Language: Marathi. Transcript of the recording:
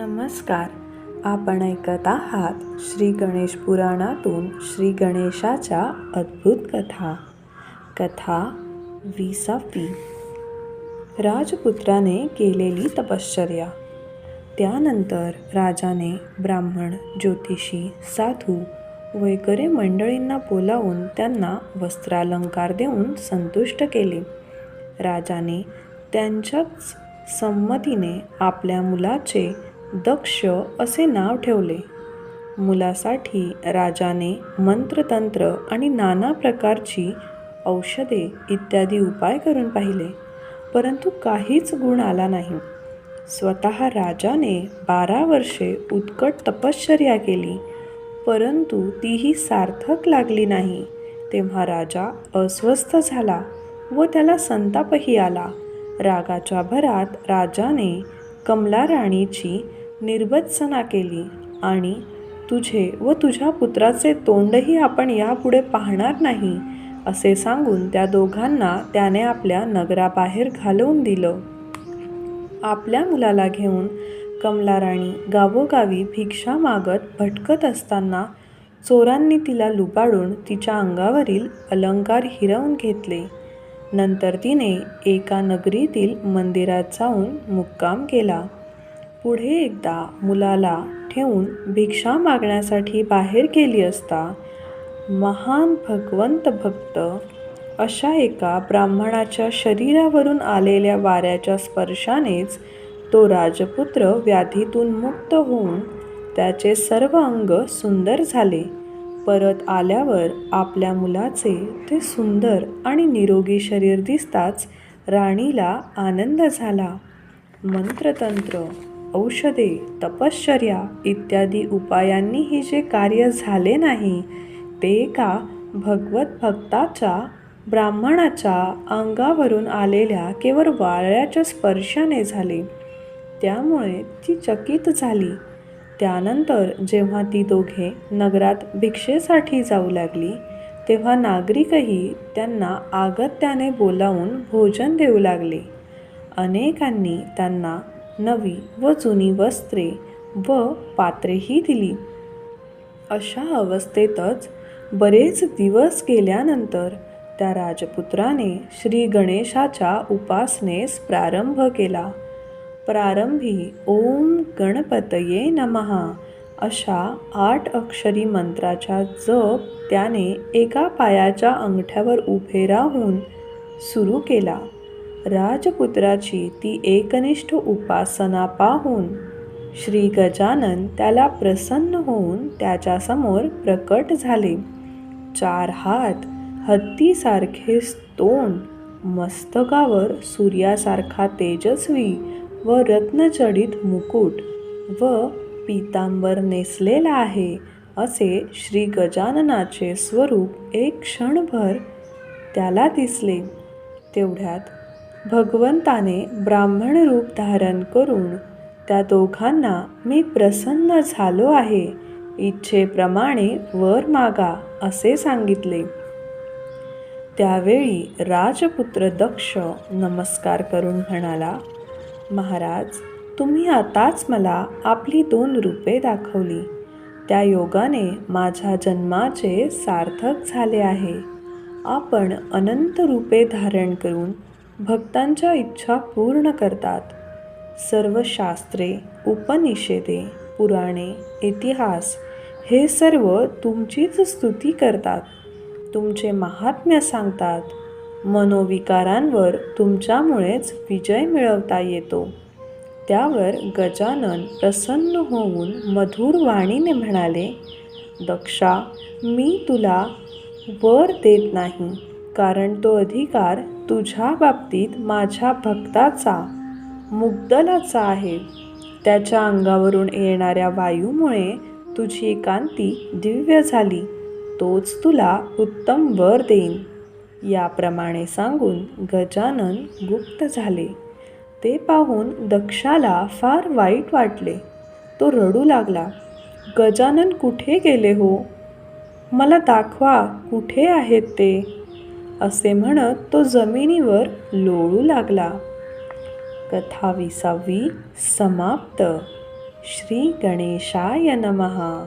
नमस्कार. आपण ऐकत आहात श्री गणेश पुराणातून श्री गणेशाच्या अद्भुत कथा. कथा विसावी. राजपुत्राने केलेली तपश्चर्या. त्यानंतर राजाने ब्राह्मण ज्योतिषी साधू वगैरे मंडळींना बोलावून त्यांना वस्त्रालंकार देऊन संतुष्ट केले. राजाने त्यांच्याच संमतीने आपल्या मुलाचे दक्ष असे नाव ठेवले. मुलासाठी राजाने मंत्रतंत्र आणि नाना प्रकारची औषधे इत्यादी उपाय करून पाहिले परंतु काहीच गुण आला नाही. स्वतः राजाने बारा वर्षे उत्कट तपश्चर्या केली परंतु तीही सार्थक लागली नाही. तेव्हा राजा अस्वस्थ झाला व त्याला संतापही आला. रागाच्या भरात राजाने कमला राणीची निर्बत्सना केली आणि तुझे व तुझ्या पुत्राचे तोंडही आपण यापुढे पाहणार नाही असे सांगून त्या दोघांना त्याने आपल्या नगराबाहेर घालवून दिलं. आपल्या मुलाला घेऊन कमलाराणी गावोगावी भिक्षा मागत भटकत असताना चोरांनी तिला लुबाडून तिच्या अंगावरील अलंकार हिरवून घेतले. नंतर तिने एका नगरीतील मंदिरात जाऊन मुक्काम केला. पुढे एकदा मुलाला ठेवून भिक्षा मागण्यासाठी बाहेर गेली असता महान भगवंत भक्त अशा एका ब्राह्मणाच्या शरीरावरून आलेल्या वाऱ्याच्या स्पर्शानेच तो राजपुत्र व्याधीतून मुक्त होऊन त्याचे सर्व अंग सुंदर झाले. परत आल्यावर आपल्या मुलाचे ते सुंदर आणि निरोगी शरीर दिसताच राणीला आनंद झाला. मंत्रतंत्र औषधे तपश्चर्या इत्यादी उपायांनीही जे कार्य झाले नाही ते एका भगवत भक्ताच्या ब्राह्मणाच्या अंगावरून आलेल्या केवळ वाळ्याच्या स्पर्शाने झाले. त्यामुळे ती चकित झाली. त्यानंतर जेव्हा ती दोघे नगरात भिक्षेसाठी जाऊ लागली तेव्हा नागरिकही त्यांना आगत्याने बोलावून भोजन देऊ लागले. अनेकांनी त्यांना नवी व जुनी वस्त्रे व पात्रेही दिली. अशा अवस्थेतच बरेच दिवस गेल्यानंतर त्या राजपुत्राने श्री गणेशाच्या उपासनेस प्रारंभ केला. प्रारंभी ओम गणपतये नमहा अशा आठ अक्षरी मंत्राचा जप त्याने एका पायाच्या अंगठ्यावर उभे राहून सुरू केला. राजपुत्राची ती एकनिष्ठ उपासना पाहून श्री गजानन त्याला प्रसन्न होऊन त्याच्यासमोर प्रकट झाले. चार हात हत्तीसारखे तोंड मस्तकावर सूर्यासारखा तेजस्वी व रत्नचडित मुकुट व पितांबर नेसलेला आहे असे श्री गजाननाचे स्वरूप एक क्षणभर त्याला दिसले. तेवढ्यात भगवंताने ब्राह्मण रूप धारण करून त्या दोघांना मी प्रसन्न झालो आहे. इच्छेप्रमाणे वर मागा असे सांगितले. त्यावेळी राजपुत्र दक्ष नमस्कार करून म्हणाला महाराज तुम्ही आताच मला आपली दोन रूपे दाखवली. त्या योगाने माझ्या जन्माचे सार्थक झाले आहे. आपण अनंत रूपे धारण करून भक्तांच्या इच्छा पूर्ण करतात. सर्व शास्त्रे उपनिषेदे पुराणे इतिहास हे सर्व तुमचीच स्तुती करतात. तुमचे महात्म्य सांगतात. मनोविकारांवर तुमच्यामुळेच विजय मिळवता येतो. त्यावर गजानन प्रसन्न होऊन मधुर वाणीने म्हणाले दक्षा मी तुला वर देत नाही. कारण तो अधिकार तुझ्या बाबतीत माझ्या भक्ताचा मुग्दलाचा आहे. त्याच्या अंगावरून येणाऱ्या वायूमुळे तुझी एकांती दिव्य झाली. तोच तुला उत्तम वर देईन. याप्रमाणे सांगून गजानन गुप्त झाले. ते पाहून दक्षाला फार वाईट वाटले. तो रडू लागला. गजानन कुठे गेले हो? मला दाखवा कुठे आहेत ते? असे म्हणत तो जमिनीवर लोळू लागला. कथा विसावी समाप्त. श्री गणेशाय नमः.